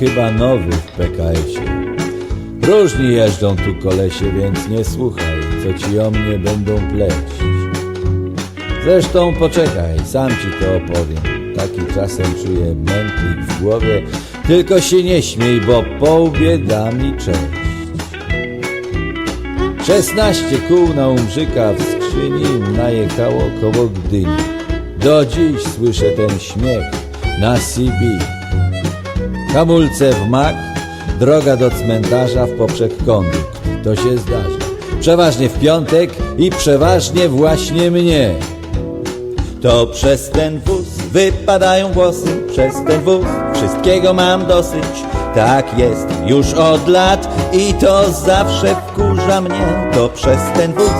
chyba nowy w PKS-ie. Różni jeżdżą tu kolesie, więc nie słuchaj, co ci o mnie będą pleść. Zresztą poczekaj, sam ci to opowiem. Taki czasem czuję mętlik w głowie, tylko się nie śmiej, bo po łbie da mi cześć. Szesnaście kół na umrzyka w skrzyni najechało koło Gdyni. Do dziś słyszę ten śmiech na CB. Hamulce w mak, droga do cmentarza w poprzek kondukt. To się zdarza. Przeważnie w piątek i przeważnie właśnie mnie. To przez ten wóz wypadają włosy, przez ten wóz wszystkiego mam dosyć. Tak jest już od lat i to zawsze wkurza mnie. To przez ten wóz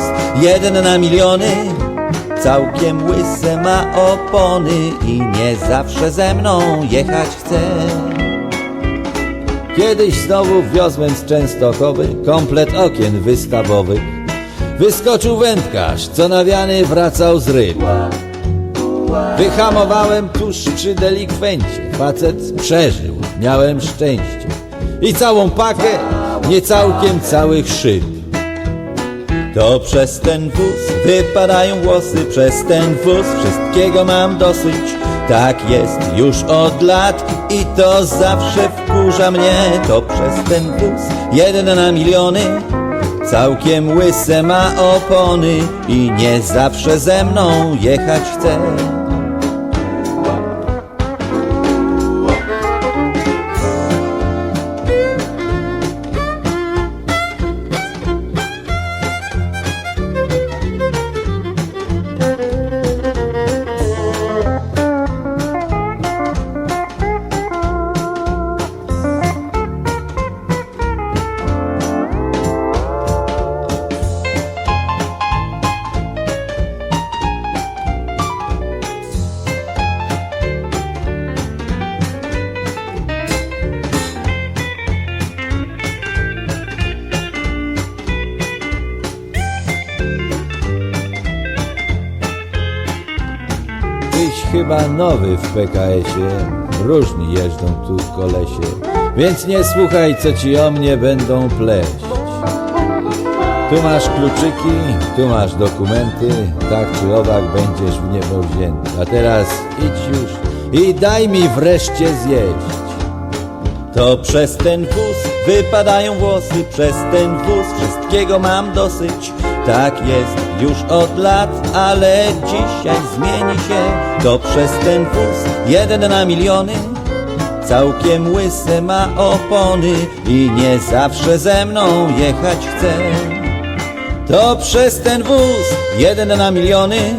jeden na miliony całkiem łyse ma opony i nie zawsze ze mną jechać chce. Kiedyś znowu wiozłem z Częstochowy komplet okien wystawowych. Wyskoczył wędkarz, co nawiany wracał z ryb. Wyhamowałem tuż przy delikwencie. Facet przeżył, miałem szczęście. I całą pakę, nie całkiem całych szyb. To przez ten wóz wypadają włosy, przez ten wóz wszystkiego mam dosyć. Tak jest już od lat i to zawsze wkurza mnie. To przez ten wóz jeden na miliony całkiem łyse ma opony i nie zawsze ze mną jechać chce. Chyba nowy w PKS-ie, różni jeżdżą tu kolesie, więc nie słuchaj, co ci o mnie będą pleść. Tu masz kluczyki, tu masz dokumenty, tak czy owak będziesz w niebo wzięty. A teraz idź już i daj mi wreszcie zjeść. To przez ten wóz wypadają włosy, przez ten wóz wszystkiego mam dosyć. Tak jest już od lat, ale dzisiaj zmieni się. To przez ten wóz jeden na miliony całkiem łyse ma opony i nie zawsze ze mną jechać chce. To przez ten wóz jeden na miliony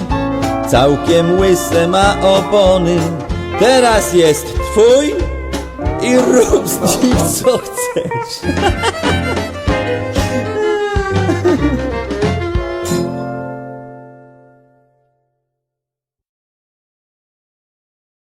całkiem łyse ma opony. Teraz jest twój i rób z nim co chcesz.